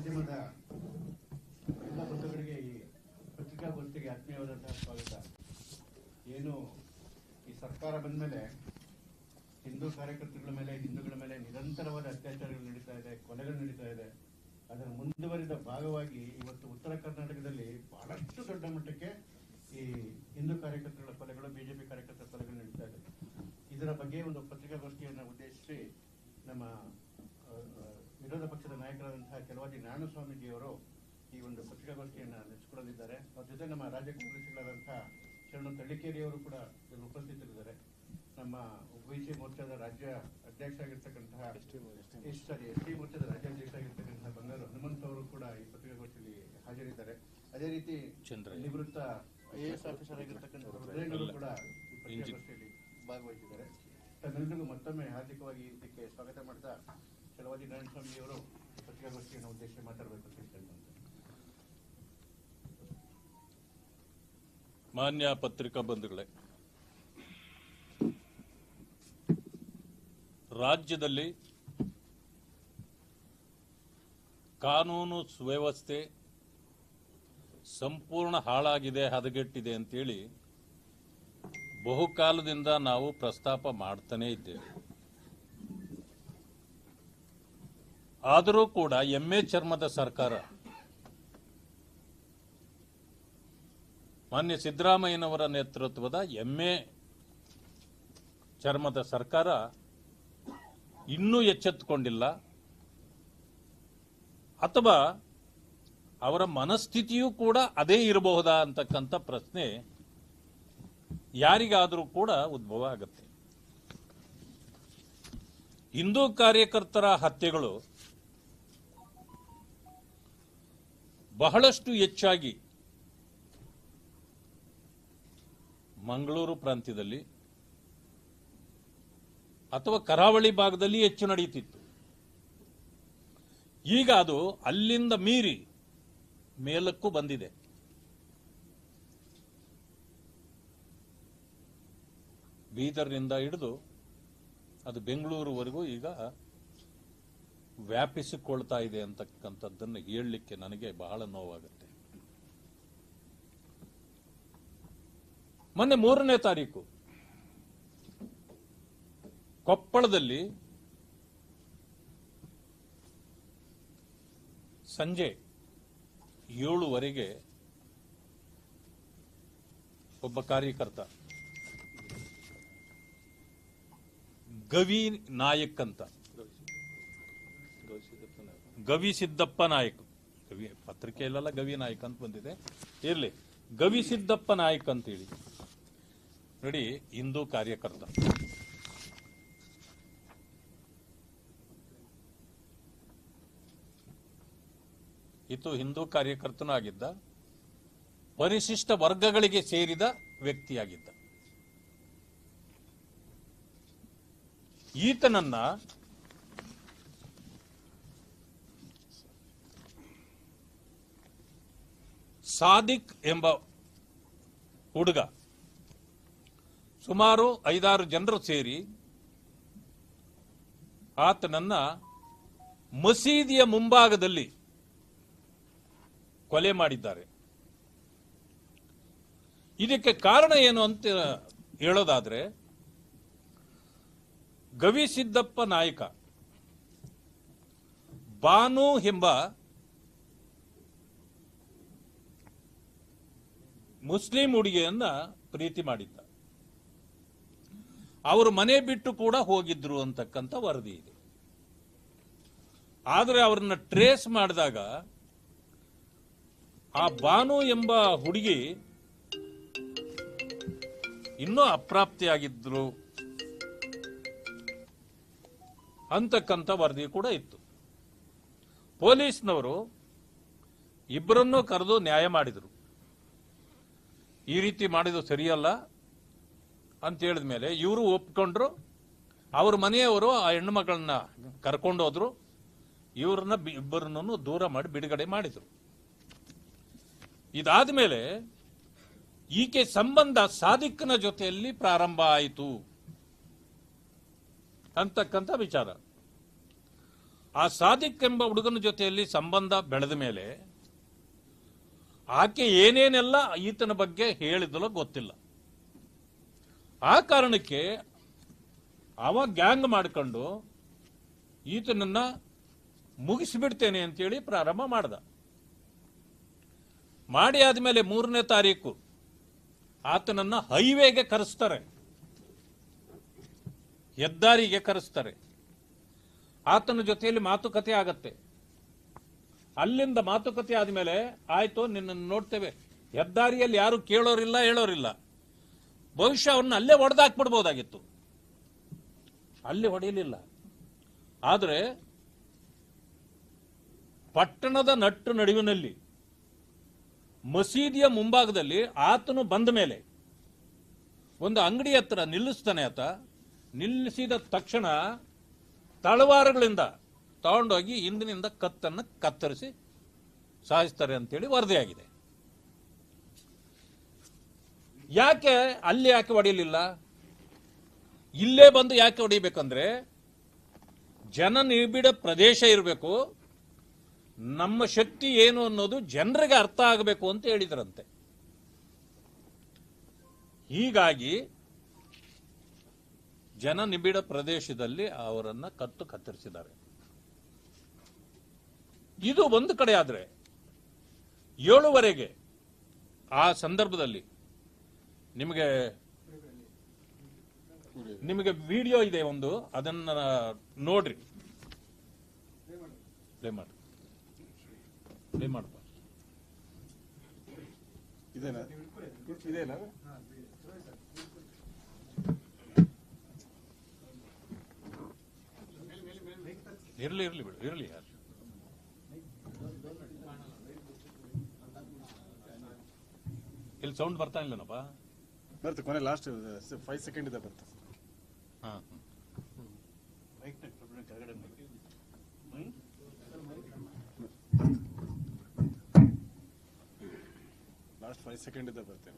ಮಾಧ್ಯಮದ ಎಲ್ಲ ಬಂಧುಗಳಿಗೆ ಈ ಪತ್ರಿಕಾಗೋಷ್ಠಿಗೆ ಆತ್ಮೀಯವಾದಂತಹ ಸ್ವಾಗತ. ಏನು ಈ ಸರ್ಕಾರ ಬಂದ ಮೇಲೆ ಹಿಂದೂ ಕಾರ್ಯಕರ್ತರುಗಳ ಮೇಲೆ, ಹಿಂದೂಗಳ ಮೇಲೆ ನಿರಂತರವಾದ ಅತ್ಯಾಚಾರಗಳು ನಡೀತಾ ಇದೆ, ಕೊಲೆಗಳು ನಡೀತಾ ಇದೆ. ಅದರ ಮುಂದುವರಿದ ಭಾಗವಾಗಿ ಇವತ್ತು ಉತ್ತರ ಕರ್ನಾಟಕದಲ್ಲಿ ಬಹಳಷ್ಟು ದೊಡ್ಡ ಮಟ್ಟಕ್ಕೆ ಈ ಹಿಂದೂ ಕಾರ್ಯಕರ್ತರುಗಳ ಕೊಲೆಗಳು, ಬಿಜೆಪಿ ಕಾರ್ಯಕರ್ತರ ಕೊಲೆಗಳು ನಡೀತಾ ಇದೆ. ಇದರ ಬಗ್ಗೆ ಒಂದು ಪತ್ರಿಕಾಗೋಷ್ಠಿಯನ್ನು ಉದ್ದೇಶಿಸಿ ನಮ್ಮ ವಿರೋಧ ಪಕ್ಷದ ನಾಯಕರಾದಂತಹ ಕೆಲವಾದಿ ನಾರಾಯಣ ಸ್ವಾಮೀಜಿಯವರು ಈ ಒಂದು ಪತ್ರಿಕಾಗೋಷ್ಠಿಯನ್ನು ನಡೆಸಿಕೊಡಲಿದ್ದಾರೆ. ಅವ್ರ ಜೊತೆ ನಮ್ಮ ರಾಜ್ಯ ಕಾಂಗ್ರೆಸ್ಗಳಾದಂತಹ ಶರಣು ತಳ್ಳಿಕೇರಿಯವರು ಕೂಡ ಉಪಸ್ಥಿತರಿದ್ದಾರೆ. ನಮ್ಮ ಒಬಿಸಿ ಮೋರ್ಚಾದ ರಾಜ್ಯ ಅಧ್ಯಕ್ಷ ಆಗಿರ್ತಕ್ಕಂತಹ ಸಾರಿ ಎಸ್ ಟಿ ಮೋರ್ಚಾದ ರಾಜ್ಯಾಧ್ಯಕ್ಷ ಆಗಿರ್ತಕ್ಕಂತಹ ಬಂಗಾರು ಹನುಮಂತ್ ಅವರು ಕೂಡ ಈ ಪತ್ರಿಕಾಗೋಷ್ಠಿಯಲ್ಲಿ ಹಾಜರಿದ್ದಾರೆ. ಅದೇ ರೀತಿ. ನಿವೃತ್ತ ಐ ಎಸ್ ಆಫೀಸರ್ ಆಗಿರ್ತಕ್ಕಂಥ ಕೂಡ ಈ ಪತ್ರಿಕಾಗೋಷ್ಠಿಯಲ್ಲಿ ಭಾಗವಹಿಸಿದ್ದಾರೆ. ತನ್ನೆಲ್ಲರಿಗೂ ಮತ್ತೊಮ್ಮೆ ಹಾರ್ದಿಕವಾಗಿ ಇದಕ್ಕೆ ಸ್ವಾಗತ ಮಾಡ್ತಾ ಕೆಲವಾದಿ ನಾರಾಯಣಸ್ವಾಮಿ ಅವರು ಪತ್ರಿಕಾಗೋಷ್ಠಿಯನ್ನು ಉದ್ದೇಶಿಸಿ ಮಾತಾಡಬೇಕು ಮಾನ್ಯ ಪತ್ರಿಕಾ ಬಂಧುಗಳೇ ರಾಜ್ಯದಲ್ಲಿ ಕಾನೂನು ಸುವ್ಯವಸ್ಥೆ ಸಂಪೂರ್ಣ ಹಾಳಾಗಿದೆ ಹದಗೆಟ್ಟಿದೆ ಅಂತೇಳಿ ಬಹುಕಾಲದಿಂದ ನಾವು ಪ್ರಸ್ತಾಪ ಮಾಡ್ತಾನೇ ಇದ್ದೇವೆ ಆದರೂ ಕೂಡ ಎಮ್ಮೆ ಚರ್ಮದ ಸರ್ಕಾರ. ಮಾನ್ಯ ಸಿದ್ದರಾಮಯ್ಯನವರ ನೇತೃತ್ವದ ಎಮ್ಮೆ ಚರ್ಮದ ಸರ್ಕಾರ ಇನ್ನೂ ಎಚ್ಚೆತ್ತುಕೊಂಡಿಲ್ಲ. ಅಥವಾ ಅವರ ಮನಸ್ಥಿತಿಯೂ ಕೂಡ ಅದೇ ಇರಬಹುದಾ ಅಂತಕ್ಕಂಥ ಪ್ರಶ್ನೆ ಯಾರಿಗಾದರೂ ಕೂಡ ಉದ್ಭವ ಆಗುತ್ತೆ. ಹಿಂದೂ ಕಾರ್ಯಕರ್ತರ ಹತ್ಯೆಗಳು ಬಹಳಷ್ಟು ಹೆಚ್ಚಾಗಿ ಮಂಗಳೂರು ಪ್ರಾಂತ್ಯದಲ್ಲಿ ಅಥವಾ ಕರಾವಳಿ ಭಾಗದಲ್ಲಿ ಹೆಚ್ಚು ನಡೆಯುತ್ತಿತ್ತು. ಈಗ ಅದು ಅಲ್ಲಿಂದ ಮೀರಿ ಮೇಲಕ್ಕೂ ಬಂದಿದೆ. ಬೀದರ್ನಿಂದ ಹಿಡಿದು ಅದು ಬೆಂಗಳೂರುವರೆಗೂ ಈಗ ವ್ಯಾಪಿಸಿಕೊಳ್ತಾ ಇದೆ ಅಂತಕ್ಕಂಥದ್ದನ್ನು ಹೇಳಲಿಕ್ಕೆ ನನಗೆ ಬಹಳ ನೋವಾಗುತ್ತೆ. ಮೊನ್ನೆ ಮೂರನೇ ತಾರೀಕು ಕೊಪ್ಪಳದಲ್ಲಿ ಸಂಜೆ ಏಳುವರೆಗೆ ಒಬ್ಬ ಕಾರ್ಯಕರ್ತ ಗವಿ ನಾಯಕ್ ಅಂತ ಗವಿ ಸಿದ್ದಪ್ಪ ನಾಯಕ್. ಗವಿ ಪತ್ರಿಕೆಯಲ್ಲೆಲ್ಲ ಗವಿ ನಾಯಕ್ ಅಂತ ಬಂದಿದೆ. ಇರಲಿ. ಗವಿ ಸಿದ್ದಪ್ಪ ನಾಯಕ್ ಅಂತೇಳಿ. ನೋಡಿ, ಹಿಂದೂ ಕಾರ್ಯಕರ್ತ. ಇತ್ತು ಹಿಂದೂ ಕಾರ್ಯಕರ್ತನೂ ಆಗಿದ್ದ. ಪರಿಶಿಷ್ಟ ವರ್ಗಗಳಿಗೆ ಸೇರಿದ ವ್ಯಕ್ತಿಯಾಗಿದ್ದ. ಈತನನ್ನ ಸಾದಿಕ್ ಎಂಬ ಹುಡುಗ ಸುಮಾರು ಐದಾರು ಜನರು ಸೇರಿ ಆತನನ್ನ ಮಸೀದಿಯ ಮುಂಭಾಗದಲ್ಲಿ ಕೊಲೆ ಮಾಡಿದ್ದಾರೆ. ಇದಕ್ಕೆ ಕಾರಣ ಏನು ಅಂತ ಹೇಳೋದಾದ್ರೆ ಗವಿಸಿದ್ದಪ್ಪ ನಾಯಕ, ಬಾನು ಎಂಬ ಮುಸ್ಲಿಂ ಹುಡುಗಿಯನ್ನ ಪ್ರೀತಿ ಮಾಡಿದ್ದ. ಅವರು ಮನೆ ಬಿಟ್ಟು ಕೂಡ ಹೋಗಿದ್ರು ಅಂತಕ್ಕಂಥ ವರದಿ ಇದೆ. ಆದರೆ ಅವ್ರನ್ನ ಟ್ರೇಸ್ ಮಾಡಿದಾಗ ಆ ಬಾನು ಎಂಬ ಹುಡುಗಿ ಇನ್ನೂ ಅಪ್ರಾಪ್ತಿಯಾಗಿದ್ರು ಅಂತಕ್ಕಂಥ ವರದಿ ಕೂಡ ಇತ್ತು. ಪೊಲೀಸ್ನವರು ಇಬ್ಬರನ್ನೂ ಕರೆದು ನ್ಯಾಯ ಮಾಡಿದರು. ಈ ರೀತಿ ಮಾಡಿದ್ದು ಸರಿಯಲ್ಲ ಅಂತ ಹೇಳಿದ ಮೇಲೆ ಇವರು ಒಪ್ಕೊಂಡ್ರು. ಅವ್ರ ಮನೆಯವರು ಆ ಹೆಣ್ಣು ಮಕ್ಕಳನ್ನ ಕರ್ಕೊಂಡು ಹೋದ್ರು. ಇವ್ರನ್ನ ಇಬ್ಬರನ್ನೂ ದೂರ ಮಾಡಿ ಬಿಡುಗಡೆ ಮಾಡಿದ್ರು. ಇದಾದ ಮೇಲೆ ಈಕೆ ಸಂಬಂಧ ಸಾಧಿಕ್ನ ಜೊತೆಯಲ್ಲಿ ಪ್ರಾರಂಭ ಆಯಿತು ಅಂತಕ್ಕಂಥ ವಿಚಾರ. ಆ ಸಾಧಿಕ್ ಎಂಬ ಹುಡುಗನ ಜೊತೆಯಲ್ಲಿ ಸಂಬಂಧ ಬೆಳೆದ ಮೇಲೆ ಆಕೆ ಏನೇನೆಲ್ಲ ಈತನ ಬಗ್ಗೆ ಹೇಳಿದಲೋ ಗೊತ್ತಿಲ್ಲ. ಆ ಕಾರಣಕ್ಕೆ ಅವ ಗ್ಯಾಂಗ್ ಮಾಡ್ಕೊಂಡು ಈತನನ್ನ ಮುಗಿಸಿಬಿಡ್ತೇನೆ ಅಂತೇಳಿ ಪ್ರಾರಂಭ ಮಾಡ್ದ. ಮಾಡಿ ಆದಮೇಲೆ ಮೂರನೇ ತಾರೀಕು ಆತನನ್ನ ಹೈವೇಗೆ ಕರೆಸ್ತಾರೆ. ಹೆದ್ದಾರಿಗೆ ಕರೆಸ್ತಾರೆ. ಆತನ ಜೊತೆಯಲ್ಲಿ ಮಾತುಕತೆ ಆಗತ್ತೆ. ಅಲ್ಲಿಂದ ಮಾತುಕತೆ ಆದ್ಮೇಲೆ ಆಯ್ತು, ನಿನ್ನನ್ನು ನೋಡ್ತೇವೆ. ಹೆದ್ದಾರಿಯಲ್ಲಿ ಯಾರು ಕೇಳೋರಿಲ್ಲ, ಹೇಳೋರಿಲ್ಲ. ಬಹುಶಃ ಅವನ್ನ ಅಲ್ಲೇ ಹೊಡೆದಾಕ್ಬಿಡ್ಬೋದಾಗಿತ್ತು ಅಲ್ಲಿ ಹೊಡೆಯಲಿಲ್ಲ. ಆದರೆ ಪಟ್ಟಣದ ನಟ್ಟು ನಡುವಿನಲ್ಲಿ, ಮಸೀದಿಯ ಮುಂಭಾಗದಲ್ಲಿ ಆತನು ಬಂದ ಮೇಲೆ ಒಂದು ಅಂಗಡಿ ಹತ್ರ ನಿಲ್ಲಿಸ್ತಾನೆ ಆತ. ನಿಲ್ಲಿಸಿದ ತಕ್ಷಣ ತಳವಾರಗಳಿಂದ ತಗೊಂಡೋಗಿ ಹಿಂದಿನಿಂದ ಕತ್ತನ್ನು ಕತ್ತರಿಸಿ ಸಾಯಿಸ್ತಾರೆ ಅಂತೇಳಿ ವರದಿಯಾಗಿದೆ. ಯಾಕೆ ಅಲ್ಲಿ ಯಾಕೆ ಹೊಡೆಯಲಿಲ್ಲ ಇಲ್ಲೇ ಬಂದು ಯಾಕೆ ಹೊಡಿಬೇಕಂದ್ರೆ ಜನ ನಿಬಿಡ ಪ್ರದೇಶ ಇರಬೇಕು, ನಮ್ಮ ಶಕ್ತಿ ಏನು ಅನ್ನೋದು ಜನರಿಗೆ ಅರ್ಥ ಆಗಬೇಕು ಅಂತ ಹೇಳಿದ್ರಂತೆ. ಹೀಗಾಗಿ ಜನ ನಿಬಿಡ ಪ್ರದೇಶದಲ್ಲಿ ಅವರನ್ನು ಕತ್ತು ಕತ್ತರಿಸಿದ್ದಾರೆ. ಇದು ಒಂದು ಕಡೆ ಆದರೆ ಏಳುವರೆಗೆ ಆ ಸಂದರ್ಭದಲ್ಲಿ ನಿಮಗೆ ನಿಮಗೆ ವಿಡಿಯೋ ಇದೆ ಒಂದು ಅದನ್ನ ನೋಡ್ರಿ. ಪ್ಲೇ ಮಾಡಿ. ಪ್ಲೇ ಮಾಡಪ್ಪ ಇರ್ಲಿ ಇರ್ಲಿ ಬಿಡು ಇರಲಿ ಯಾರು? ಇಲ್ಲಿ ಸೌಂಡ್ ಬರ್ತಾ ಇಲ್ಲನಪ್ಪ? ಬರುತ್ತೆ ಕೊನೆ ಲಾಸ್ಟ್ ಫೈವ್ ಸೆಕೆಂಡ್ ಇದೆ ಬರುತ್ತೆ ಹಾಂ? ಲಾಸ್ಟ್ ಫೈವ್ ಸೆಕೆಂಡ್ ಇದೆ ಬರುತ್ತೆ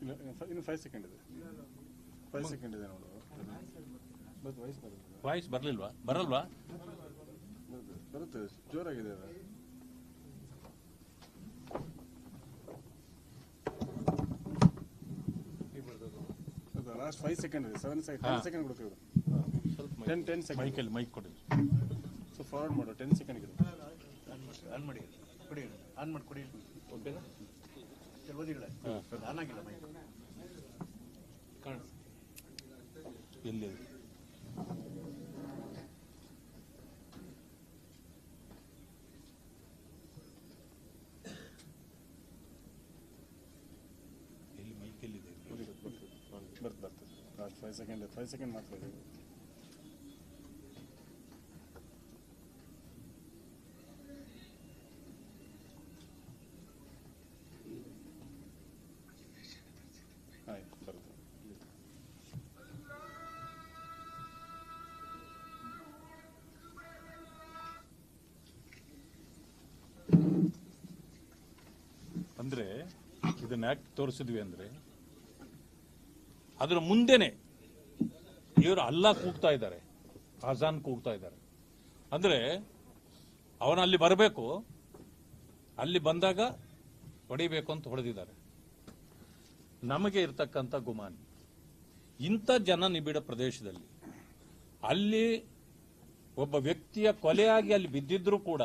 ಮುಗೀತಾ ಇನ್ನು ಫೈವ್ ಸೆಕೆಂಡ್ ಇದೆ ಫೈವ್ ಸೆಕೆಂಡ್ ಇದೆ ನೋಡು ಬಟ್ ವಾಯ್ಸ್ ಬರುತ್ತೆ ವಾಯ್ಸ್ ಬರಲಿಲ್ವಾ ಬರಲ್ವಾ ಬರುತ್ತೆ ಜೋರಾಗಿದೆ ಅದು ಲಾಸ್ಟ್ ಫೈವ್ ಸೆಕೆಂಡ್ ಇದೆ ಸೆವೆನ್ ಸೆಕೆಂಡ್. ಟೆನ್ ಸೆಕೆಂಡ್ ಕೊಡ್ತೀವಿ ಸ್ವಲ್ಪ ಟೆನ್ ಟೆನ್ ಸೆಕೆಂಡ್ ಮೈಕಲ್ಲಿ ಮೈಕ್ ಕೊಡಿ ಸೊ ಫಾರ್ವರ್ಡ್ ಮಾಡು ಟೆನ್ ಸೆಕೆಂಡ್ ಇದೆ ಆನ್ ಮಾಡಿ ಆನ್ ಮಾಡಿ ಕೊಡಿ ಆನ್ ಮಾಡಿ ಕೊಡಿ ಓಕೆನಾ ಎಲ್ಲಿ ಎಲ್ಲಿ ಮೈಕ್ ಎಲ್ಲಿದೆ ಬರ್ತದೆ ಬರ್ತದೆ last five second five second ಮಾತ್ರ ಇದೆ ಅಂದ್ರೆ ಇದನ್ನ ಯಾಕೆ ತೋರಿಸಿದ್ವಿ ಅಂದ್ರೆ ಅದರ ಮುಂದೆನೆ ಇವರು ಅಲ್ಲ ಕೂಗ್ತಾ ಇದ್ದಾರೆ ಆಜಾನ್ ಕೂಗ್ತಾ ಇದ್ದಾರೆ. ಅಂದ್ರೆ ಅವನ ಅಲ್ಲಿ ಬರಬೇಕು, ಅಲ್ಲಿ ಬಂದಾಗ ಹೊಡಿಬೇಕು ಅಂತ ಹೊಡೆದಿದ್ದಾರೆ. ನಮಗೆ ಇರತಕ್ಕಂತ ಗುಮಾನಿ, ಇಂಥ ಜನ ನಿಬಿಡ ಪ್ರದೇಶದಲ್ಲಿ ಅಲ್ಲಿ ಒಬ್ಬ ವ್ಯಕ್ತಿಯ ಕೊಲೆಯಾಗಿ ಅಲ್ಲಿ ಬಿದ್ದಿದ್ರು ಕೂಡ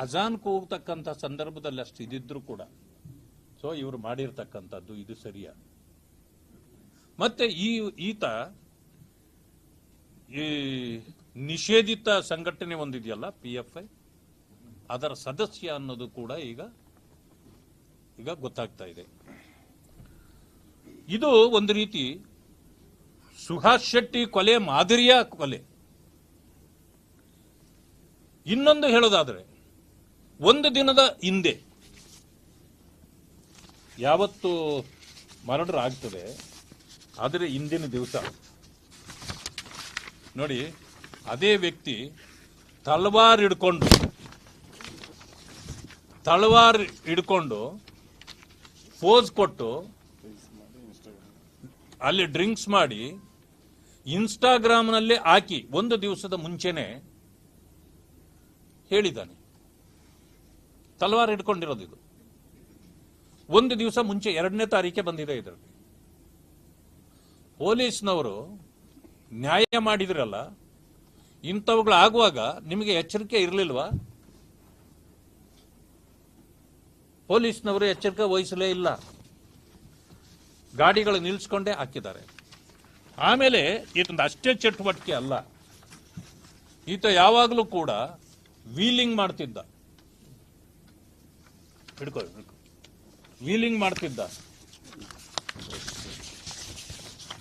ಅಜಾನ್ ಕೂಗ್ತಕ್ಕಂಥ ಸಂದರ್ಭದಲ್ಲಿ ಅಷ್ಟು ಇದಿದ್ರು ಕೂಡ. ಸೊ ಇವರು ಮಾಡಿರ್ತಕ್ಕಂಥದ್ದು ಇದು ಸರಿಯ? ಮತ್ತೆ ಈ ಈತ ಈ ನಿಷೇಧಿತ ಸಂಘಟನೆ ಒಂದಿದೆಯಲ್ಲ ಪಿ ಎಫ್ ಐ ಅದರ ಸದಸ್ಯ ಅನ್ನೋದು ಕೂಡ ಈಗ ಈಗ ಗೊತ್ತಾಗ್ತಾ ಇದೆ. ಇದು ಒಂದು ರೀತಿ ಸುಹಾಸ್ ಶೆಟ್ಟಿ ಕೊಲೆ ಮಾದರಿಯ ಕೊಲೆ. ಇನ್ನೊಂದು ಹೇಳೋದಾದ್ರೆ ಒಂದು ದಿನದ ಹಿಂದೆ ಯಾವತ್ತು ಮರಡರ್ ಆಗ್ತದೆ, ಆದರೆ ಇಂದಿನ ದಿವಸ. ನೋಡಿ, ಅದೇ ವ್ಯಕ್ತಿ ತಲವಾರ್ ಹಿಡ್ಕೊಂಡು ತಲವಾರ್ ಹಿಡ್ಕೊಂಡು ಫೋಸ್ ಕೊಟ್ಟು ಅಲ್ಲಿ ಡ್ರಿಂಕ್ಸ್ ಮಾಡಿ ಇನ್ಸ್ಟಾಗ್ರಾಮ್ನಲ್ಲಿ ಹಾಕಿ ಒಂದು ದಿವಸದ ಮುಂಚೆನೆ ಹೇಳಿದ್ದಾನೆ. ತಲವಾರ್ ಹಿಡ್ಕೊಂಡಿರೋದು ಇದು. ಒಂದು ದಿವಸ ಮುಂಚೆ ಎರಡನೇ ತಾರೀಕೆ ಬಂದಿದೆ ಇದರಲ್ಲಿ ಪೊಲೀಸ್ನವರು ನ್ಯಾಯ ಮಾಡಿದ್ರಲ್ಲ, ಇಂಥವುಗಳು ಆಗುವಾಗ ನಿಮಗೆ ಎಚ್ಚರಿಕೆ ಇರಲಿಲ್ವಾ? ಪೊಲೀಸ್ನವರು ಎಚ್ಚರಿಕೆ ವಹಿಸಲೇ ಇಲ್ಲ. ಗಾಡಿಗಳು ನಿಲ್ಲಿಸ್ಕೊಂಡೇ ಹಾಕಿದ್ದಾರೆ. ಆಮೇಲೆ ಇದೊಂದು ಅಷ್ಟೇ ಚಟುವಟಿಕೆ ಅಲ್ಲ. ಈತ ಯಾವಾಗಲೂ ಕೂಡ ವೀಲಿಂಗ್ ಮಾಡ್ತಿದ್ದ. ಹಿಡ್ಕೊ ಹಿಡ್ಕೊ. ವೀಲಿಂಗ್ ಮಾಡ್ತಿದ್ದ.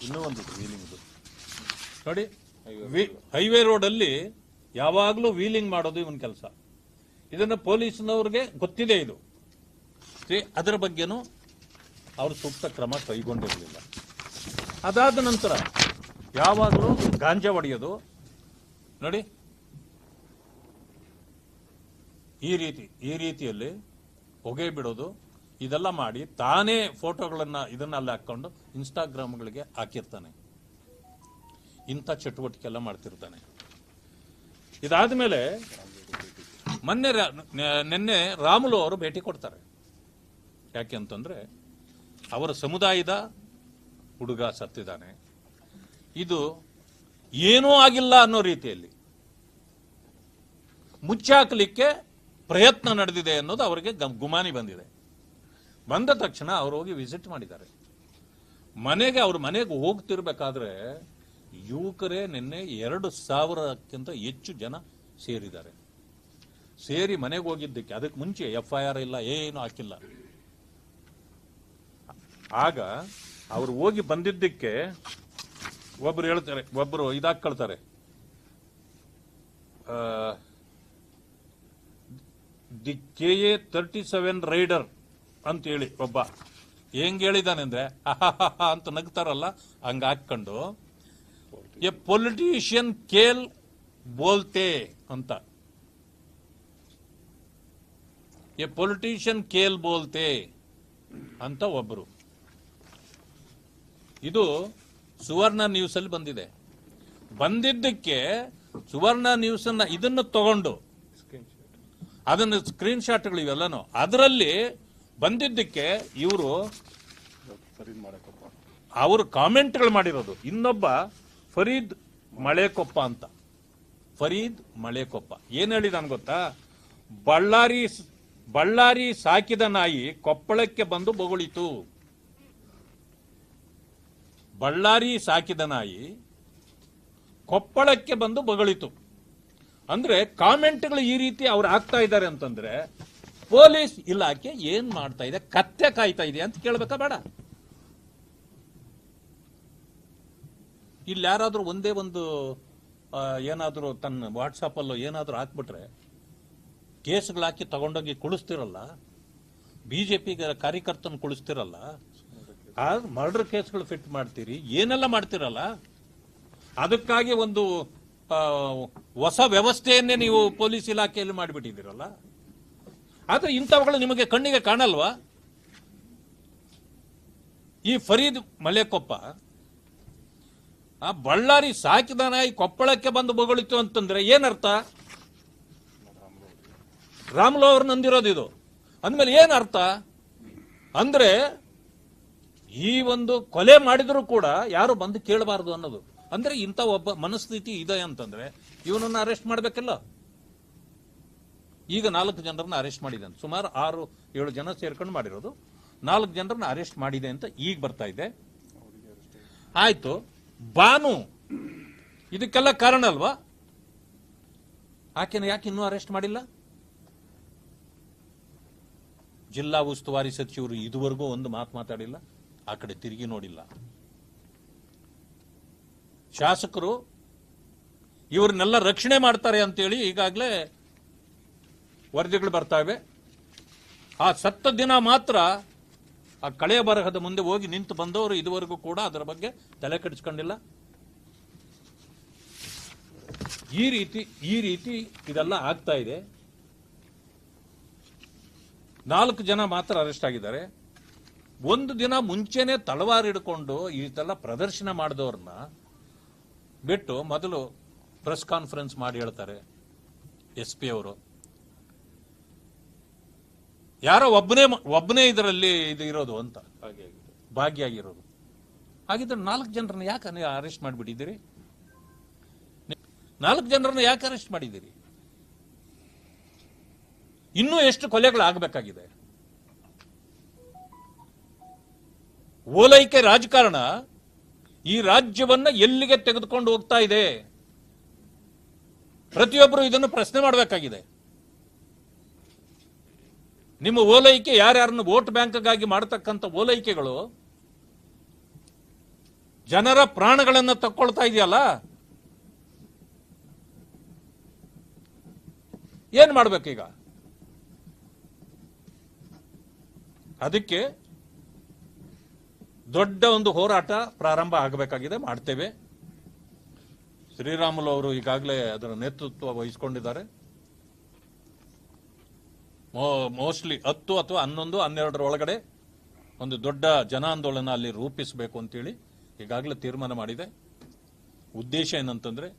ಇನ್ನೂ ಒಂದು ವೀಲಿಂಗ್ ನೋಡಿ ಹೈವೇ ರೋಡಲ್ಲಿ ಯಾವಾಗಲೂ ವೀಲಿಂಗ್ ಮಾಡೋದು ಇವನ್ ಕೆಲಸ. ಇದನ್ನ ಪೊಲೀಸ್ನವ್ರಿಗೆ ಗೊತ್ತಿದೆ ಇದು. ಅದರ ಬಗ್ಗೆನೂ ಅವರು ಸೂಕ್ತ ಕ್ರಮ ಕೈಗೊಂಡಿರಲಿಲ್ಲ. ಅದಾದ ನಂತರ ಯಾವಾಗಲೂ ಗಾಂಜಾ ಹೊಡೆಯೋದು. ನೋಡಿ, ಈ ರೀತಿ, ಈ ರೀತಿಯಲ್ಲಿ ಹೊಗೆ ಬಿಡೋದು, ಇದೆಲ್ಲ ಮಾಡಿ ತಾನೇ ಫೋಟೋಗಳನ್ನ ಇದನ್ನೆಲ್ಲ ಹಾಕೊಂಡು ಇನ್ಸ್ಟಾಗ್ರಾಮ್ಗಳಿಗೆ ಹಾಕಿರ್ತಾನೆ. ಇಂಥ ಚಟುವಟಿಕೆ ಎಲ್ಲ ಮಾಡ್ತಿರ್ತಾನೆ ಇದಾದ ಮೇಲೆ ಮೊನ್ನೆ ನಿನ್ನೆ ರಾಮುಲು ಅವರು ಭೇಟಿ ಕೊಡ್ತಾರೆ. ಯಾಕೆ ಅಂತಂದ್ರೆ ಅವರ ಸಮುದಾಯದ ಹುಡುಗ ಸತ್ತಿದ್ದಾನೆ. ಇದು ಏನೂ ಆಗಿಲ್ಲ ಅನ್ನೋ ರೀತಿಯಲ್ಲಿ ಮುಚ್ಚಾಕಲಿಕ್ಕೆ ಪ್ರಯತ್ನ ನಡೆದಿದೆ ಅನ್ನೋದು ಅವರಿಗೆ ಗಮ್- ಗುಮಾನಿ ಬಂದಿದೆ. ಬಂದ ತಕ್ಷಣ ಅವರು ಹೋಗಿ ವಿಸಿಟ್ ಮಾಡಿದ್ದಾರೆ. ಮನೆಗೆ ಅವ್ರ ಮನೆಗೆ ಹೋಗ್ತಿರ್ಬೇಕಾದ್ರೆ ಯುವಕರೇ ನಿನ್ನೆ ಎರಡು ಸಾವಿರಕ್ಕಿಂತ ಹೆಚ್ಚು ಜನ ಸೇರಿದ್ದಾರೆ. ಸೇರಿ ಮನೆಗೆ ಹೋಗಿದ್ದಕ್ಕೆ ಅದಕ್ಕೆ ಮುಂಚೆ ಎಫ್ ಐ ಆರ್ ಇಲ್ಲ, ಏನು ಹಾಕಿಲ್ಲ. ಆಗ ಅವ್ರು ಹೋಗಿ ಬಂದಿದ್ದಕ್ಕೆ ಒಬ್ರು ಹೇಳ್ತಾರೆ, ಒಬ್ರು ಇದಾಕೊಳ್ತಾರೆ the K A thirty seven rider ಅಂತ ಹೇಳಿ ಒಬ್ಬ. ಹೆಂಗ್ ಹೇಳಿದಾನೆ ಅಂದ್ರೆ ಅಂತ ನಗ್ತಾರಲ್ಲ, ಹಂಗ ಹಾಕೊಂಡು ಎ ಪೊಲಿಟಿಷಿಯನ್ ಕೇಲ್ ಬೋಲ್ತೆ ಅಂತ. ಎ ಪೊಲಿಟಿಷಿಯನ್ ಕೇಲ್ ಬೋಲ್ತೆ ಅಂತ ಒಬ್ಬರು ಇದು ಸುವರ್ಣ ನ್ಯೂಸ್ ಅಲ್ಲಿ ಬಂದಿದೆ. ಬಂದಿದ್ದಕ್ಕೆ ಸುವರ್ಣ ನ್ಯೂಸ್ ಅನ್ನ ಇದನ್ನು ತಗೊಂಡು ಅದನ್ನು ಸ್ಕ್ರೀನ್ ಶಾಟ್ಗಳು ಇವೆಲ್ಲನು ಅದರಲ್ಲಿ ಬಂದಿದ್ದಕ್ಕೆ ಇವರು ಅವರು ಕಾಮೆಂಟ್ಗಳು ಮಾಡಿರೋದು. ಇನ್ನೊಬ್ಬ ಫರೀದ್ ಮಳೆಕೊಪ್ಪ ಅಂತ. ಫರೀದ್ ಮಳೆಕೊಪ್ಪ. ಏನು ಹೇಳಿದಾನ್ ಗೊತ್ತಾ? ಬಳ್ಳಾರಿ ಬಳ್ಳಾರಿ ಸಾಕಿದ ನಾಯಿ ಕೊಪ್ಪಳಕ್ಕೆ ಬಂದು ಬೊಗಳಿತು. ಬಳ್ಳಾರಿ ಸಾಕಿದ ನಾಯಿ ಕೊಪ್ಪಳಕ್ಕೆ ಬಂದು ಬೊಗಳಿತು. ಅಂದ್ರೆ ಕಾಮೆಂಟ್ಗಳು ಈ ರೀತಿ ಅವ್ರು ಆಗ್ತಾ ಇದ್ದಾರೆ ಅಂತಂದ್ರೆ ಪೊಲೀಸ್ ಇಲಾಖೆ ಏನ್ ಮಾಡ್ತಾ ಇದೆ? ಕತ್ತೆ ಕಾಯ್ತಾ ಇದೆ ಅಂತ ಕೇಳ್ಬೇಕಾ ಬೇಡ. ಇಲ್ಲಿ ಯಾರಾದ್ರೂ ಒಂದೇ ಒಂದು ಏನಾದರೂ ತನ್ನ ವಾಟ್ಸಪ್ ಅಲ್ಲೋ ಏನಾದ್ರೂ ಹಾಕ್ಬಿಟ್ರೆ ಕೇಸ್ಗಳು ಹಾಕಿ ತಗೊಂಡೋಗಿ ಕುಳಿಸ್ತಿರಲ್ಲ ಪಿಗೆ ಕಾರ್ಯಕರ್ತನ ಕುಳಿಸ್ತಿರಲ್ಲ ಮರ್ಡರ್ ಕೇಸ್ಗಳು ಫಿಟ್ ಮಾಡ್ತೀರಿ, ಏನೆಲ್ಲ ಮಾಡ್ತಿರಲ್ಲ, ಅದಕ್ಕಾಗಿ ಒಂದು ಹೊಸ ವ್ಯವಸ್ಥೆಯನ್ನೇ ನೀವು ಪೊಲೀಸ್ ಇಲಾಖೆಯಲ್ಲಿ ಮಾಡಿಬಿಟ್ಟಿದ್ದೀರಲ್ಲ? ಆದ್ರೆ ಇಂಥವುಗಳು ನಿಮಗೆ ಕಣ್ಣಿಗೆ ಕಾಣಲ್ವಾ? ಈ ಫರೀದ್ ಮಲೆಕೊಪ್ಪ ಆ ಬಳ್ಳಾರಿ ಸಾಕಿದ ನಾಯಿ ಕೊಪ್ಪಳಕ್ಕೆ ಬಂದು ಬೊಗಳಿತು ಅಂತಂದ್ರೆ ಏನರ್ಥ? ರಾಮ್ಲು ಅವ್ರು ನಂದಿರೋದು ಇದು. ಅಂದಮೇಲೆ ಏನ್ ಅರ್ಥ ಅಂದ್ರೆ ಈ ಒಂದು ಕೊಲೆ ಮಾಡಿದ್ರು ಕೂಡ ಯಾರು ಬಂದು ಕೇಳಬಾರದು ಅನ್ನೋದು. ಅಂದ್ರೆ ಇಂಥ ಒಬ್ಬ ಮನಸ್ಥಿತಿ ಇದೆ ಅಂತಂದ್ರೆ ಇವನನ್ನ ಅರೆಸ್ಟ್ ಮಾಡ್ಬೇಕಲ್ಲ? ಈಗ ನಾಲ್ಕು ಜನರನ್ನ ಅರೆಸ್ಟ್ ಮಾಡಿದ್ದಾನೆ ಸುಮಾರು ಆರು, ಏಳು ಜನ ಸೇರ್ಕೊಂಡು ಮಾಡಿರೋದು. ನಾಲ್ಕು ಜನರನ್ನ ಅರೆಸ್ಟ್ ಮಾಡಿದೆ ಅಂತ ಈಗ ಬರ್ತಾ ಇದೆ. ಆಯ್ತು. ಬಾನು. ಇದಕ್ಕೆಲ್ಲ ಕಾರಣ ಅಲ್ವಾ? ಆಕೆನ ಯಾಕೆ ಇನ್ನೂ ಅರೆಸ್ಟ್ ಮಾಡಿಲ್ಲ? ಜಿಲ್ಲಾ ಉಸ್ತುವಾರಿ ಸಚಿವರು ಇದುವರೆಗೂ ಒಂದು ಮಾತು ಮಾತಾಡಿಲ್ಲ. ಆ ಕಡೆ ತಿರುಗಿ ನೋಡಿಲ್ಲ. ಶಾಸಕರು ಇವ್ರನ್ನೆಲ್ಲ ರಕ್ಷಣೆ ಮಾಡ್ತಾರೆ ಅಂತೇಳಿ ಈಗಾಗಲೇ ವರದಿಗಳು ಬರ್ತಾ ಇವೆ. ಆ ಸತ್ತ ದಿನ ಮಾತ್ರ ಆ ಕಳೆಯ ಬರಹದ ಮುಂದೆ ಹೋಗಿ ನಿಂತು ಬಂದವರು ಇದುವರೆಗೂ ಕೂಡ ಅದರ ಬಗ್ಗೆ ತಲೆ ಕೆಡಿಸ್ಕೊಂಡಿಲ್ಲ. ಈ ರೀತಿ ಈ ರೀತಿ ಇದೆಲ್ಲ ಆಗ್ತಾ ಇದೆ. ನಾಲ್ಕು ಜನ ಮಾತ್ರ ಅರೆಸ್ಟ್ ಆಗಿದ್ದಾರೆ. ಒಂದು ದಿನ ಮುಂಚೆನೆ ತಳವಾರಿಡ್ಕೊಂಡು ಇದೆಲ್ಲ ಪ್ರದರ್ಶನ ಮಾಡಿದವ್ರನ್ನ ಬಿಟ್ಟು ಮೊದಲು ಪ್ರೆಸ್ ಕಾನ್ಫರೆನ್ಸ್ ಮಾಡಿ ಹೇಳ್ತಾರೆ ಎಸ್ ಪಿ ಅವರು. ಯಾರೋ ಒಬ್ಬನೇ ಒಬ್ಬನೇ ಇದರಲ್ಲಿ ಇದು ಇರೋದು ಅಂತ. ಭಾಗಿಯಾಗಿರೋದು ಹಾಗಿದ್ರೆ ನಾಲ್ಕು ಜನರನ್ನ ಯಾಕೆ ಅರೆಸ್ಟ್ ಮಾಡಿಬಿಟ್ಟಿದ್ದೀರಿ? ನಾಲ್ಕು ಜನರನ್ನ ಯಾಕೆ ಅರೆಸ್ಟ್ ಮಾಡಿದ್ದೀರಿ? ಇನ್ನೂ ಎಷ್ಟು ಕೊಲೆಗಳು ಆಗಬೇಕಾಗಿದೆ ಓಲೈಕೆ ರಾಜಕಾರಣ ಈ ರಾಜ್ಯವನ್ನ ಎಲ್ಲಿಗೆ ತೆಗೆದುಕೊಂಡು ಹೋಗ್ತಾ ಇದೆ? ಪ್ರತಿಯೊಬ್ಬರು ಇದನ್ನು ಪ್ರಶ್ನೆ ಮಾಡಬೇಕಾಗಿದೆ. ನಿಮ್ಮ ಓಲೈಕೆ ಯಾರ್ಯಾರನ್ನು ವೋಟ್ ಬ್ಯಾಂಕ್ಗಾಗಿ ಮಾಡತಕ್ಕಂಥ ಓಲೈಕೆಗಳು? ಜನರ ಪ್ರಾಣಗಳನ್ನು ತಕ್ಕೊಳ್ತಾ ಇದೆಯಲ್ಲ? ಏನ್ ಮಾಡ್ಬೇಕೀಗ? ಅದಕ್ಕೆ ದೊಡ್ಡ ಒಂದು ಹೋರಾಟ ಪ್ರಾರಂಭ ಆಗಬೇಕಾಗಿದೆ, ಮಾಡ್ತೇವೆ. ಶ್ರೀರಾಮುಲು ಅವರು ಈಗಾಗಲೇ ಅದರ ನೇತೃತ್ವ ವಹಿಸಿಕೊಂಡಿದ್ದಾರೆ. ಮೋಸ್ಟ್ಲಿ ಹತ್ತು ಅಥವಾ ಹನ್ನೊಂದು, ಹನ್ನೆರಡರ ಒಳಗಡೆ ಒಂದು ದೊಡ್ಡ ಜನಾಂದೋಲನ ಅಲ್ಲಿ ರೂಪಿಸಬೇಕು ಅಂತೇಳಿ ಈಗಾಗಲೇ ತೀರ್ಮಾನ ಮಾಡಿದೆ. ಉದ್ದೇಶ ಏನಂತಂದ್ರೆ,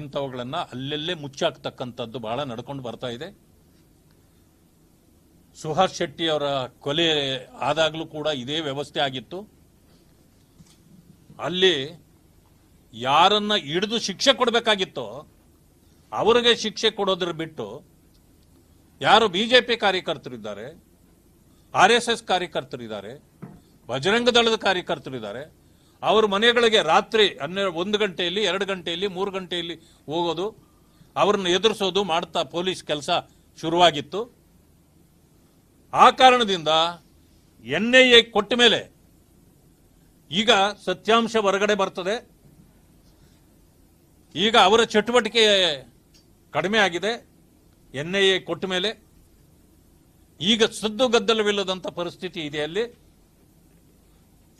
ಇಂಥವುಗಳನ್ನು ಅಲ್ಲೆಲ್ಲೇ ಮುಚ್ಚಾಕ್ತಕ್ಕಂಥದ್ದು ಬಹಳ ನಡ್ಕೊಂಡು ಬರ್ತಾ ಇದೆ. ಸುಹಾಸ್ ಶೆಟ್ಟಿ ಅವರ ಕೊಲೆ ಆದಾಗಲೂ ಕೂಡ ಇದೇ ವ್ಯವಸ್ಥೆ ಆಗಿತ್ತು. ಅಲ್ಲಿ ಯಾರನ್ನ ಹಿಡಿದು ಶಿಕ್ಷೆ ಕೊಡಬೇಕಾಗಿತ್ತೋ ಅವರಿಗೆ ಶಿಕ್ಷೆ ಕೊಡೋದ್ರ ಬಿಟ್ಟು ಯಾರು ಬಿ ಜೆ ಪಿ ಕಾರ್ಯಕರ್ತರಿದ್ದಾರೆ ಆರ್ ಎಸ್ ಎಸ್ ಕಾರ್ಯಕರ್ತರಿದ್ದಾರೆ ಬಜರಂಗ ದಳದ ಕಾರ್ಯಕರ್ತರಿದ್ದಾರೆ ಅವ್ರ ಮನೆಗಳಿಗೆ ರಾತ್ರಿ ಹನ್ನೆರಡು ಒಂದು ಗಂಟೆಯಲ್ಲಿ, ಎರಡು ಗಂಟೆಯಲ್ಲಿ, ಮೂರು ಗಂಟೆಯಲ್ಲಿ ಹೋಗೋದು, ಅವ್ರನ್ನ ಎದುರಿಸೋದು ಮಾಡ್ತಾ ಪೊಲೀಸ್ ಕೆಲಸ ಶುರುವಾಗಿತ್ತು. ಆ ಕಾರಣದಿಂದ ಎನ್ ಐ ಎ ಕೊಟ್ಟ ಮೇಲೆ ಈಗ ಸತ್ಯಾಂಶ ಹೊರಗಡೆ ಬರ್ತದೆ. ಈಗ ಅವರ ಚಟುವಟಿಕೆ ಕಡಿಮೆ ಆಗಿದೆ. ಎನ್ ಐ ಎ ಕೊಟ್ಟ ಮೇಲೆ ಈಗ ಸದ್ದು ಗದ್ದಲವಿಲ್ಲದಂತ ಪರಿಸ್ಥಿತಿ ಇದೆ ಅಲ್ಲಿ.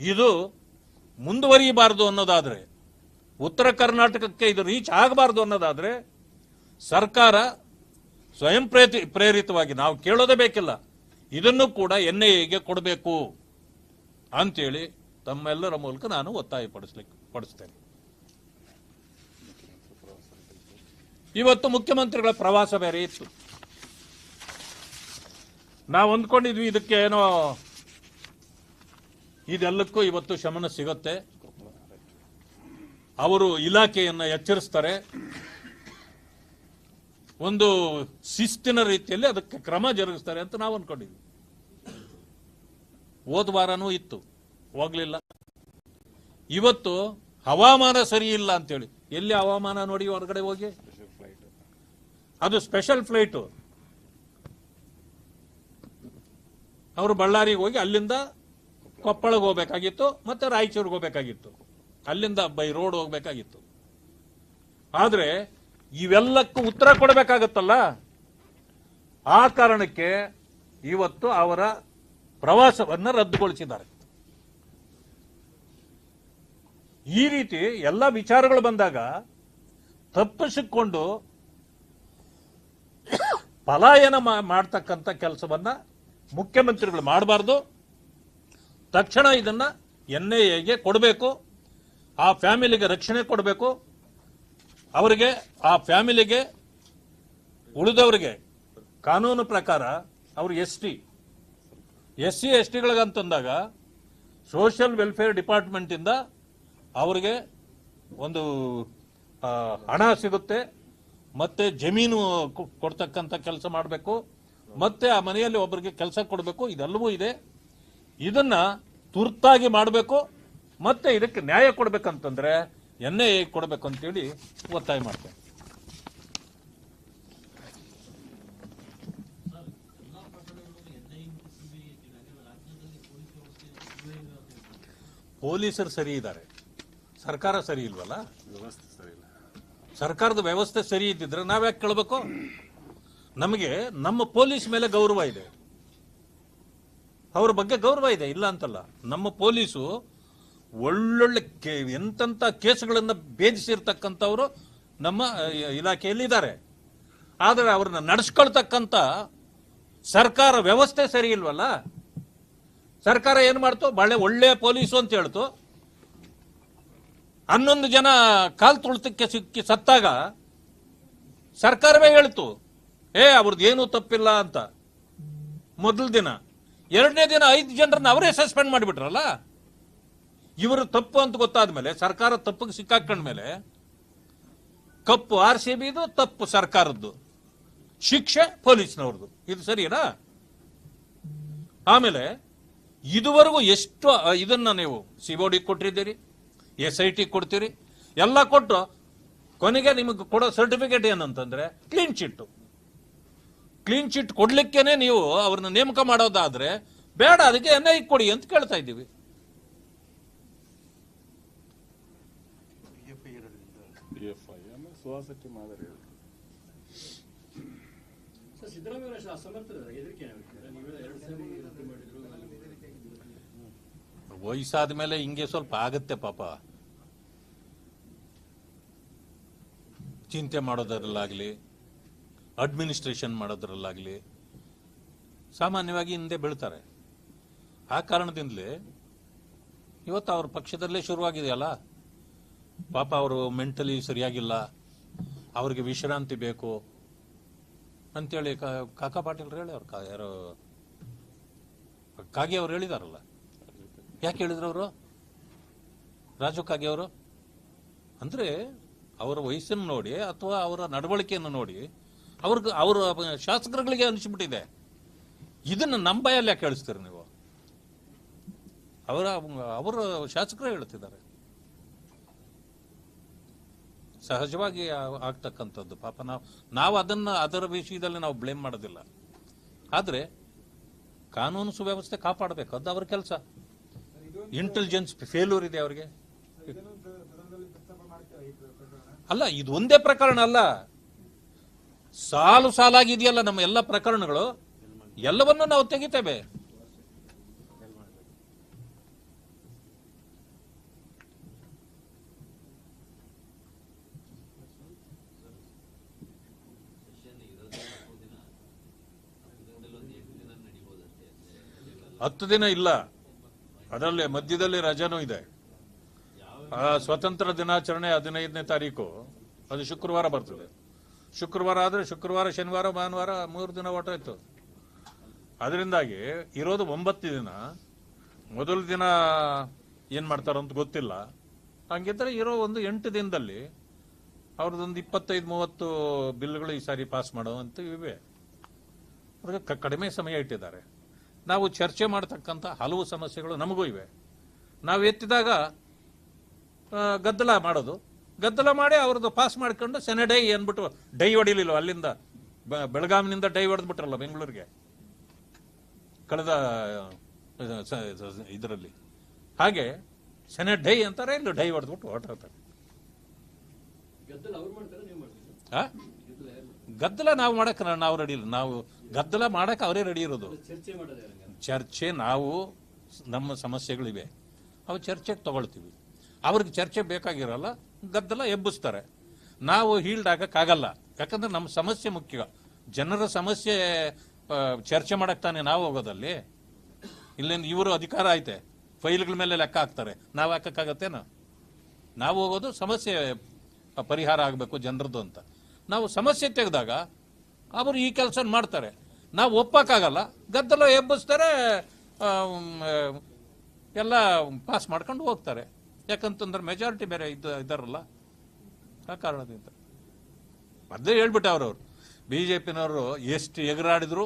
ಇದು ಮುಂದುವರಿಯಬಾರದು ಅನ್ನೋದಾದರೆ, ಉತ್ತರ ಕರ್ನಾಟಕಕ್ಕೆ ಇದು ರೀಚ್ ಆಗಬಾರದು ಅನ್ನೋದಾದರೆ, ಸರ್ಕಾರ ಸ್ವಯಂ ಪ್ರೇತಿ, ಪ್ರೇರಿತವಾಗಿ, ನಾವು ಕೇಳೋದೇ ಬೇಕಿಲ್ಲ, ಇದನ್ನು ಕೂಡ ಎನ್ ಐ ಎಗೆ ಕೊಡಬೇಕು ಅಂತೇಳಿ ತಮ್ಮೆಲ್ಲರ ಮೂಲಕ ನಾನು ಒತ್ತಾಯ ಪಡಿಸ್ಲಿಕ್ಕೆ ಪಡಿಸ್ತೇನೆ. ಇವತ್ತು ಮುಖ್ಯಮಂತ್ರಿಗಳ ಪ್ರವಾಸ ಬೇರೆ ಇತ್ತು. ನಾವು ಅಂದ್ಕೊಂಡಿದ್ವಿ ಇದಕ್ಕೆ ಏನೋ ಇದೆಲ್ಲಕ್ಕೂ ಇವತ್ತು ಶಮನ ಸಿಗುತ್ತೆ. ಅವರು ಇಲಾಖೆಯನ್ನ ಎಚ್ಚರಿಸ್ತಾರೆ. ಒಂದು ಶಿಸ್ತಿನ ರೀತಿಯಲ್ಲಿ ಅದಕ್ಕೆ ಕ್ರಮ ಜರುಗಿಸ್ತಾರೆ ಅಂತ ನಾವು ಅನ್ಕೊಂಡಿದ್ವಿ ಹೋದ ಇತ್ತು. ಹೋಗ್ಲಿಲ್ಲ. ಇವತ್ತು ಹವಾಮಾನ ಸರಿ ಇಲ್ಲ ಅಂತೇಳಿ. ಎಲ್ಲಿ ಹವಾಮಾನ ನೋಡಿ ಹೊರಗಡೆ ಹೋಗಿ? ಅದು ಸ್ಪೆಷಲ್ ಫ್ಲೈಟು ಅವರು ಬಳ್ಳಾರಿಗೆ ಹೋಗಿ ಅಲ್ಲಿಂದ ಕೊಪ್ಪಳಗೆ ಹೋಗ್ಬೇಕಾಗಿತ್ತು ಮತ್ತೆ ರಾಯಚೂರಿಗೆ ಹೋಗ್ಬೇಕಾಗಿತ್ತು. ಅಲ್ಲಿಂದ ಬೈ ರೋಡ್ ಹೋಗ್ಬೇಕಾಗಿತ್ತು. ಆದ್ರೆ ಇವೆಲ್ಲಕ್ಕೂ ಉತ್ತರ ಕೊಡಬೇಕಾಗತ್ತಲ್ಲ? ಆ ಕಾರಣಕ್ಕೆ ಇವತ್ತು ಅವರ ಪ್ರವಾಸವನ್ನ ರದ್ದುಗೊಳಿಸಿದ್ದಾರೆ. ಈ ರೀತಿ ಎಲ್ಲ ವಿಚಾರಗಳು ಬಂದಾಗ ತಪ್ಪಿಸಿಕೊಂಡು ಪಲಾಯನ ಮಾಡ್ತಕ್ಕಂಥ ಕೆಲಸವನ್ನ ಮುಖ್ಯಮಂತ್ರಿಗಳು ಮಾಡಬಾರ್ದು. ತಕ್ಷಣ ಇದನ್ನ ಎನ್ ಐ ಎಗೆ ಕೊಡಬೇಕು. ಆ ಫ್ಯಾಮಿಲಿಗೆ ರಕ್ಷಣೆ ಕೊಡಬೇಕು. ಅವರಿಗೆ, ಆ ಫ್ಯಾಮಿಲಿಗೆ, ಉಳಿದವರಿಗೆ ಕಾನೂನು ಪ್ರಕಾರ ಅವರು S T. S C, S ಟಿಗಳಿಗಂತಂದಾಗ social welfare department ಇಂದ ಅವರಿಗೆ ಒಂದು ಹಣ ಸಿಗುತ್ತೆ, ಮತ್ತೆ ಜಮೀನು ಕೊಡ್ತಕ್ಕಂಥ ಕೆಲಸ ಮಾಡಬೇಕು, ಮತ್ತೆ ಆ ಮನೆಯಲ್ಲಿ ಒಬ್ಬರಿಗೆ ಕೆಲಸ ಕೊಡಬೇಕು, ಇದೆಲ್ಲವೂ ಇದೆ. ಇದನ್ನ ತುರ್ತಾಗಿ ಮಾಡಬೇಕು, ಮತ್ತೆ ಇದಕ್ಕೆ ನ್ಯಾಯ ಕೊಡ್ಬೇಕಂತಂದ್ರೆ ಎನ್ ಐ ಕೊಡಬೇಕು ಅಂತೇಳಿ ಒತ್ತಾಯ ಮಾಡ್ತೇನೆ. ಪೊಲೀಸರು ಸರಿ ಇದ್ದಾರೆ. ಸರ್ಕಾರ ಸರಿ ಇಲ್ವಲ್ಲ? ವ್ಯವಸ್ಥೆ ಸರಿ ಇಲ್ಲ. ಸರ್ಕಾರದ ವ್ಯವಸ್ಥೆ ಸರಿ ಇದ್ದಿದ್ರೆ ನಾವ್ಯಾಕೆ ಕೇಳಬೇಕು? ನಮಗೆ ನಮ್ಮ ಪೊಲೀಸ್ ಮೇಲೆ ಗೌರವ ಇದೆ. ಅವ್ರ ಬಗ್ಗೆ ಗೌರವ ಇದೆ ಇಲ್ಲ ಅಂತಲ್ಲ. ನಮ್ಮ ಪೊಲೀಸು ಒಳ್ಳೊಳ್ಳೆ ಕೇ- ಎಂತೆಂಥ ಕೇಸ್ಗಳನ್ನು ಭೇದಿಸಿರ್ತಕ್ಕಂಥವ್ರು ನಮ್ಮ ಇಲಾಖೆಯಲ್ಲಿ ಇದ್ದಾರೆ ಆದರೆ ಅವ್ರನ್ನ ನಡೆಸ್ಕೊಳ್ತಕ್ಕಂಥ ಸರ್ಕಾರ ವ್ಯವಸ್ಥೆ ಸರಿ ಇಲ್ವಲ್ಲ? ಸರ್ಕಾರ ಏನು ಮಾಡ್ತು? ಬಹಳ ಒಳ್ಳೆಯ ಪೊಲೀಸು ಅಂತ ಹೇಳ್ತು. ಹನ್ನೊಂದು ಜನ ಕಾಲು ತುಳಿತಕ್ಕೆ ಸಿಕ್ಕಿ ಸತ್ತಾಗ ಸರ್ಕಾರವೇ ಹೇಳ್ತು, ಏ ಅವ್ರದ್ದು ಏನೂ ತಪ್ಪಿಲ್ಲ ಅಂತ. ಮೊದಲ ದಿನ, ಎರಡನೇ ದಿನ ಐದು ಜನರನ್ನ ಅವರೇ ಸಸ್ಪೆಂಡ್ ಮಾಡಿಬಿಟ್ರಲ್ಲ? ಇವರು ತಪ್ಪು ಅಂತ ಗೊತ್ತಾದ ಮೇಲೆ ಸರ್ಕಾರ ತಪ್ಪಿಗೆ ಸಿಕ್ಕಾಕೊಂಡ್ಮೇಲೆ ಕಪ್ಪು ಆರ್ ಸಿ ಬಿದು ತಪ್ಪು ಸರ್ಕಾರದ್ದು, ಶಿಕ್ಷೆ ಪೊಲೀಸ್ನವ್ರದ್ದು ಇದು ಸರಿನಾ? ಆಮೇಲೆ, ಇದುವರೆಗೂ ಎಷ್ಟು, ಇದನ್ನ ನೀವು ಸಿಬೋಡಿ ಕೊಟ್ಟಿದ್ದೀರಿ? ಎಸ್ ಐ ಟಿ ಕೊಡ್ತೀರಿ? ಎಲ್ಲ ಕೊಟ್ಟು ಕೊನೆಗೆ ನಿಮಗೆ ಕೊಡೋ ಸರ್ಟಿಫಿಕೇಟ್ ಏನಂತಂದ್ರೆ ಕ್ಲೀನ್ ಚಿಟ್ಟು ಕ್ಲೀನ್ ಚಿಟ್ ಕೊಡ್ಲಿಕ್ಕೇನೆ ನೀವು ಅವ್ರನ್ನ ನೇಮಕ ಮಾಡೋದಾದ್ರೆ ಬೇಡ, ಅದಕ್ಕೆ ಎನ್ ಐ ಕೊಡಿ ಅಂತ ಕೇಳ್ತಾ ಇದ್ದೀವಿ. PFI ಇರೋದ್ರಿಂದ ಪಿ ಎಫ್ ಐ ಆಮೇಲೆ ಸುಹಾಸಿಟಿ ಮಾದರಿ ಸರ್ ಸಿದ್ದರಾಮಯ್ಯ ಅವರು ಅಷ್ಟು ಅಸಮರ್ಥರ ಹೆದರಿಕೆ ಏನಾಗುತ್ತೆ ನೀವೆಲ್ಲ ಎರಡು ಸಾರಿ ರದ್ದು ಮಾಡಿದ್ರು ವಯಸ್ಸಾದ ಮೇಲೆ ಹಿಂಗೆ ಸ್ವಲ್ಪ ಆಗತ್ತೆ ಪಾಪ. ಚಿಂತೆ ಮಾಡೋದ್ರಲ್ಲಾಗ್ಲಿ ಅಡ್ಮಿನಿಸ್ಟ್ರೇಷನ್ ಮಾಡೋದ್ರಲ್ಲಾಗ್ಲಿ, ಸಾಮಾನ್ಯವಾಗಿ ಹಿಂದೆ ಬೀಳ್ತಾರೆ. ಆ ಕಾರಣದಿಂದಲೇ ಇವತ್ತು ಅವ್ರ ಪಕ್ಷದಲ್ಲೇ ಶುರುವಾಗಿದೆಯಲ್ಲ ಪಾಪ ಅವರು ಮೆಂಟಲಿ ಸರಿಯಾಗಿಲ್ಲ, ಅವ್ರಿಗೆ ವಿಶ್ರಾಂತಿ ಬೇಕು ಅಂತೇಳಿ ಕಾಕಾ ಪಾಟೀಲ್ ಹೇಳಿ ಅವ್ರು ಯಾರೋ ಕಾಗೆ ಅವ್ರು ಹೇಳಿದಾರಲ್ಲ? ಯಾಕೆ ಹೇಳಿದ್ರು ಅವರು? ರಾಜು ಕಾಗೆ ಅವರು? ಅಂದ್ರೆ ಅವರ ವಯಸ್ಸನ್ನು ನೋಡಿ ಅಥವಾ ಅವರ ನಡವಳಿಕೆಯನ್ನು ನೋಡಿ ಅವ್ರಿಗೆ ಅವರ ಶಾಸಕರುಗಳಿಗೆ ಅನಿಸ್ಬಿಟ್ಟಿದೆ. ಇದನ್ನ ನಮ್ಮ ಬಾಯಲ್ಲಿ ಯಾಕೆ ಕೇಳಿಸ್ತೀರಿ ನೀವು? ಅವರ ಅವರು ಶಾಸಕರೇ ಹೇಳ್ತಿದ್ದಾರೆ. ಸಹಜವಾಗಿ ಆಗ್ತಕ್ಕಂಥದ್ದು ಪಾಪ ನಾವು ನಾವು ಅದನ್ನ ಅದರ ವಿಷಯದಲ್ಲಿ ನಾವು ಬ್ಲೇಮ್ ಮಾಡೋದಿಲ್ಲ. ಆದರೆ ಕಾನೂನು ಸುವ್ಯವಸ್ಥೆ ಕಾಪಾಡಬೇಕು. ಅದು ಅವರ ಕೆಲಸ. ಇಂಟೆಲಿಜೆನ್ಸ್ ಫೇಲ್ಯೂರ್ ಇದೆ ಅವರಿಗೆ. ಅಲ್ಲ, ಇದು ಒಂದೇ ಪ್ರಕರಣ ಅಲ್ಲ. ಸಾಲು ಸಾಲಾಗಿದೆಯಲ್ಲ ನಮ್ಮ ಎಲ್ಲ ಪ್ರಕರಣಗಳು? ಎಲ್ಲವನ್ನೂ ನಾವು ತೆಗಿತೇವೆ. ಹತ್ತು ದಿನ ಇಲ್ಲ. ಅದರಲ್ಲಿ ಮಧ್ಯದಲ್ಲಿ ರಜಾನೂ ಇದೆ. ಆ ಸ್ವತಂತ್ರ ದಿನಾಚರಣೆ ಹದಿನೈದನೇ ತಾರೀಕು, ಅದು ಶುಕ್ರವಾರ ಬರ್ತದೆ. ಶುಕ್ರವಾರ ಆದರೆ ಶುಕ್ರವಾರ, ಶನಿವಾರ, ಭಾನುವಾರ ಮೂರು ದಿನ ಹೊರಟೋಯ್ತು ಅದರಿಂದಾಗಿ ಇರೋದು ಒಂಬತ್ತು ದಿನ. ಮೊದಲ ದಿನ ಏನು ಮಾಡ್ತಾರಂತ ಅಂತ ಗೊತ್ತಿಲ್ಲ. ಹಂಗಿದ್ರೆ ಇರೋ ಒಂದು ಎಂಟು ದಿನದಲ್ಲಿ ಅವ್ರದ್ದೊಂದು ಇಪ್ಪತ್ತೈದು, ಮೂವತ್ತು ಬಿಲ್ಗಳು ಈ ಸಾರಿ ಪಾಸ್ ಮಾಡುವಂತ ಇವೆ. ಅವ್ರಿಗೆ ಕಡಿಮೆ ಸಮಯ ಇಟ್ಟಿದ್ದಾರೆ. ನಾವು ಚರ್ಚೆ ಮಾಡ್ತಕ್ಕಂಥ ಹಲವು ಸಮಸ್ಯೆಗಳು ನಮಗೂ ಇವೆ. ನಾವು ಎತ್ತಿದಾಗ ಗದ್ದಲ ಮಾಡೋದು. ಗದ್ದಲ ಮಾಡಿ ಅವ್ರದ್ದು ಪಾಸ್ ಮಾಡ್ಕೊಂಡು ಸೆನೆ ಡೈ ಅಂದ್ಬಿಟ್ಟು ಡೈ ಹೊಡಿಲಿಲ್ಲ ಅಲ್ಲಿಂದ? ಬ- ಬೆಳಗಾವಿನಿಂದ ಡೈ ಹೊಡೆದ್ಬಿಟ್ರಲ್ಲ ಬೆಂಗಳೂರಿಗೆ? ಕಳೆದ ಇದರಲ್ಲಿ. ಹಾಗೆ ಸೆನೆ ಡೈ ಅಂತಾರೆ ಇಲ್ಲಿ ಡೈ ಹೊಡೆದ್ಬಿಟ್ಟು ಹೊರಟಿರ್ತಾರೆ ಗದ್ದಲ ನಾವು ಮಾಡಕ್ಕೆ ನಾವು ರೆಡಿ ಇಲ್ಲ. ನಾವು ಗದ್ದಲ ಮಾಡಕ್ಕೆ ಅವರೇ ರೆಡಿ ಇರೋದು. ಚರ್ಚೆ ನಾವು ನಮ್ಮ ಸಮಸ್ಯೆಗಳಿವೆ. ಅವು ಚರ್ಚೆಗೆ ತಗೊಳ್ತೀವಿ. ಅವ್ರಿಗೆ ಚರ್ಚೆ ಬೇಕಾಗಿರಲ್ಲ ಗದ್ದಲ ಎಬ್ಬಿಸ್ತಾರೆ. ನಾವು ಹೀಲ್ಡ್ ಆಗಕ್ಕಾಗಲ್ಲ. ಯಾಕಂದ್ರೆ ನಮ್ಮ ಸಮಸ್ಯೆ ಮುಖ್ಯ. ಜನರ ಸಮಸ್ಯೆ ಚರ್ಚೆ ಮಾಡಕ್ ತಾನೆ ನಾವು ಹೋಗೋದಲ್ಲಿ. ಇಲ್ಲೇನು ಇವರು ಅಧಿಕಾರ ಐತೆ. ಫೈಲ್ಗಳ ಮೇಲೆ ಲೆಕ್ಕ ಹಾಕ್ತಾರೆ. ನಾವು ಹಾಕಕ್ಕಾಗತ್ತೇನ? ನಾವು ಹೋಗೋದು ಸಮಸ್ಯೆ ಪರಿಹಾರ ಆಗಬೇಕು ಜನರದ್ದು ಅಂತ. ನಾವು ಸಮಸ್ಯೆ ತೆಗೆದಾಗ ಅವರು ಈ ಕೆಲಸ ಮಾಡ್ತಾರೆ. ನಾವು ಒಪ್ಪಕ್ಕಾಗಲ್ಲ ಗದ್ದಲ ಎಬ್ಬಿಸ್ತಾರೆ ಎಲ್ಲ ಪಾಸ್ ಮಾಡ್ಕೊಂಡು ಹೋಗ್ತಾರೆ. ಯಾಕಂತಂದ್ರೆ ಮೆಜಾರಿಟಿ ಬೇರೆ ಇದ್ದ ಇದ್ದಾರಲ್ಲ ಆ ಕಾರಣದಿಂದ. ಅದೇ ಹೇಳ್ಬಿಟ್ಟೆ ಅವ್ರವ್ರು. ಬಿ ಜೆ ಪಿನವರು ಎಷ್ಟು ಎಗರಾಡಿದ್ರು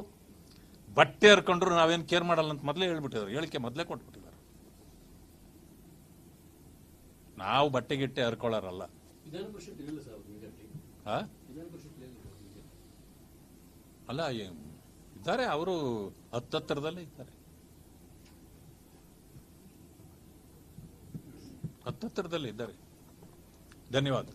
ಬಟ್ಟೆ ಹರ್ಕೊಂಡ್ರು ನಾವೇನು ಕೇರ್ ಮಾಡಲ್ಲ ಅಂತ ಮೊದಲೇ ಹೇಳ್ಬಿಟ್ಟಿದ್ರು. ಹೇಳಿಕೆ ಮೊದಲೇ ಕೊಟ್ಬಿಟ್ಟಿದ್ದಾರೆ. ನಾವು ಬಟ್ಟೆ ಗಿಟ್ಟೆ ಹರ್ಕೊಳ್ಳೋರಲ್ಲ ವಿಧಾನ ಪರಿಷತ್ ಇರಲಿಲ್ಲ ಸರ್ ಅವ್ರು ಇಮಿಡಿಯೇಟ್ಲಿ ಆ? ವಿಧಾನ ಪರಿಷತ್ ಇಲ್ಲ ಅಲ್ಲ ಇದ್ದಾರೆ ಅವರು ಹತ್ತತ್ತರದಲ್ಲೇ ಇದ್ದಾರೆ. ಹತ್ತತ್ತರದಲ್ಲೇ ಇದ್ದಾರೆ. ಧನ್ಯವಾದ.